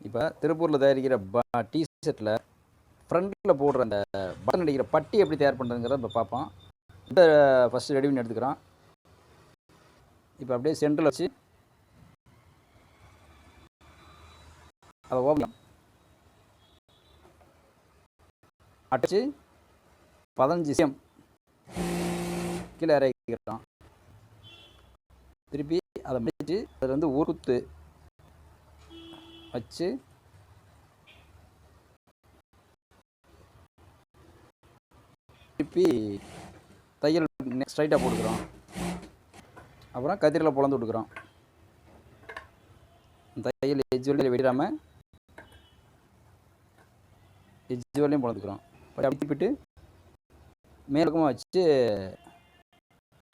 இப்போ திருப்பூரில் தயாரிக்கிற ப டீ ஷர்ட்டில் ஃப்ரண்ட்டில் போடுற அந்த பட்டன் அடிக்கிற பட்டி எப்படி தயார் பண்ணுறதுங்கிறத இப்போ பார்ப்போம். இந்த ஃபஸ்ட்டு ரெடி பண்ணி எடுத்துக்கிறோம். இப்போ அப்படியே சென்டரில் வச்சு அதை ஓப்பன் அடிச்சு பதினஞ்சு சிஎம் கீழே இறக்கிக்கிறோம் திருப்பி அதை முடிச்சு அதில் வந்து ஒரு வச்சு திருப்பி தையல் ஸ்ட்ரைட்டாக போட்டுக்கிறோம். அப்புறம் கதிரில் பொழந்து விட்டுக்கிறோம். தையல் எஜ் வழியில் விடாமல் எஜ் வழியும் பொழந்துக்கிறோம் அப்படி போயிட்டு மேலக்கமாக வச்சு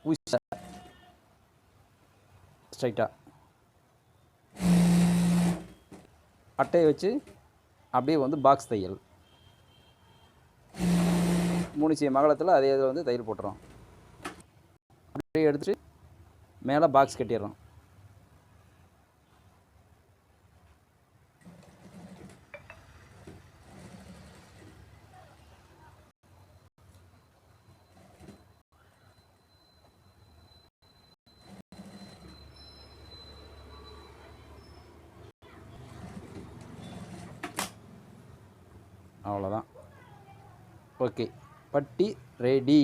ஊசி ஸ்ட்ரைட்டாக அட்டையை வச்சு அப்படியே வந்து பாக்ஸ் தையல். மூணு சி மகளத்தில் அதே இதில் வந்து தையல் போட்டுறோம். அப்படியே எடுத்துகிட்டு மேலே பாக்ஸ் கட்டிடுறோம். அவ்வளோதான் ஓகே பட்டி ரெடி